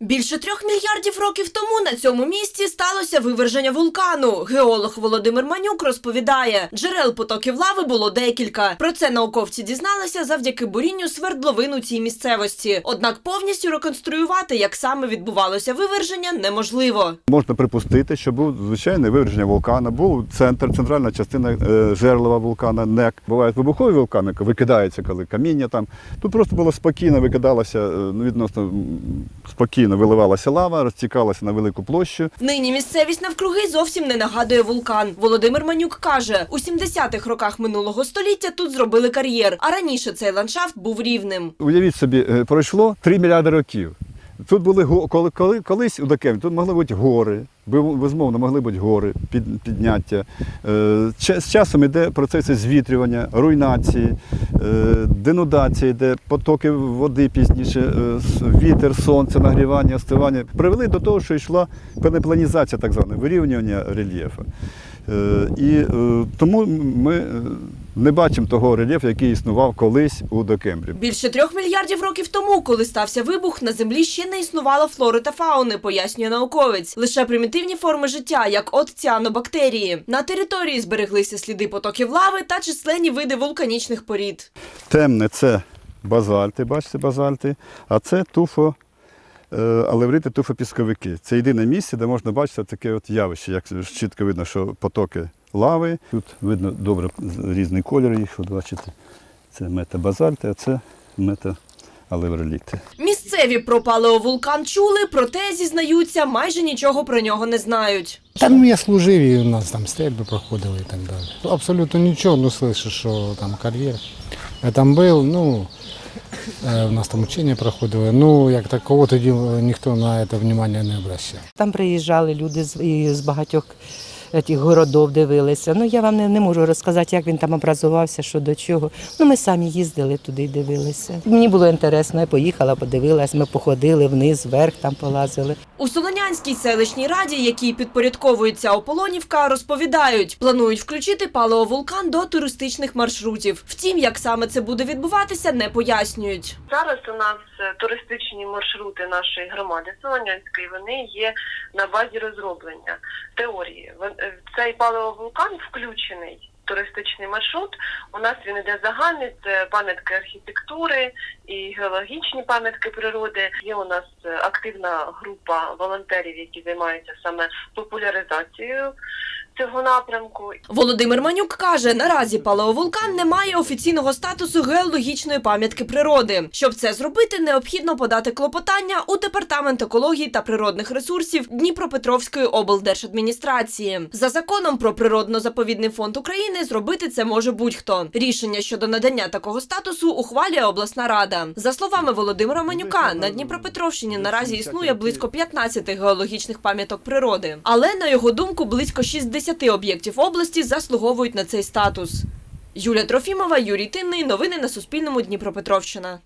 Більше трьох мільярдів років тому на цьому місці сталося виверження вулкану. Геолог Володимир Манюк розповідає, джерел потоків лави було декілька. Про це науковці дізналися завдяки бурінню свердловин у цій місцевості. Однак повністю реконструювати, як саме відбувалося виверження, неможливо. Можна припустити, що був звичайне виверження вулкана, був центр, центральна частина е, жерлова вулкана НЕК. Бувають вибухові вулкани, викидаються, коли каміння там. Тут просто було спокійно, викидалося, е, ну, відносно м, спокійно виливалася лава, розтікалася на велику площу. Нині місцевість навкруги зовсім не нагадує вулкан. Володимир Манюк каже, у 70-х роках минулого століття тут зробили кар'єр, а раніше цей ландшафт був рівним. Уявіть собі, е, пройшло 3 мільярди років. Тут були коли, коли, колись у Дакемі, тут могли бути гори, безумовно, могли бути гори, під, підняття. Е, з часом йде процеси звітрювання, руйнації, е, денудація, йде потоки води пізніше, е, вітер, сонце, нагрівання, остивання. Привели до того, що йшла пенепланізація, так звана, вирівнювання рельєфу. І тому ми не бачимо того рельєфу, який існував колись у Докембрі. Більше трьох мільярдів років тому, коли стався вибух, на землі ще не існувало флори та фауни, пояснює науковець. Лише примітивні форми життя, як от ціанобактерії. На території збереглися сліди потоків лави та численні види вулканічних порід. Темне це базальти, бачите, базальти, а це туфо. е, Алеврити туфопісковики. Це єдине місце, де можна бачити таке от явище, як чітко видно, що потоки лави. Тут видно добре різний колір їх, бачите. Це метабазальти, а це метаалевроліти. Місцеві про палеовулкан чули, проте зізнаються, майже нічого про нього не знають. Та ну я служив і у нас там стрільби проходили і так далі. Абсолютно нічого, ну слышу, що там кар'єр. Я там був, ну е, у нас там учення проходили. Ну, як такого тоді ніхто на це внимання не обращав. Там приїжджали люди з, з багатьох тих городов дивилися. Ну я вам не, не можу розказати, як він там образувався, що до чого. Ну ми самі їздили туди і дивилися. Мені було інтересно, я поїхала, подивилась, ми походили вниз, вверх там полазили. У Солонянській селищній раді, якій підпорядковується Ополонівка, розповідають, планують включити палеовулкан до туристичних маршрутів. Втім, як саме це буде відбуватися, не пояснюють. Зараз у нас е, туристичні маршрути нашої громади Солонянської, вони є на базі розроблення теорії. Цей паливовулкан включений. Туристичний маршрут у нас він іде загальний, це пам'ятки архітектури і геологічні пам'ятки природи. Є у нас активна група волонтерів, які займаються саме популяризацією цього напрямку. Володимир Манюк каже, наразі палеовулкан не має офіційного статусу геологічної пам'ятки природи. Щоб це зробити, необхідно подати клопотання у департамент екології та природних ресурсів Дніпропетровської облдержадміністрації. За законом про природно-заповідний фонд України зробити це може будь-хто. Рішення щодо надання такого статусу ухвалює обласна рада. За словами Володимира Манюка, на Дніпропетровщині наразі існує близько 15 геологічних пам'яток природи. Але на його думку, близько 60 об'єктів області заслуговують на цей статус. Юлія Трофімова, Юрій Тинний. Новини на Суспільному. Дніпропетровщина.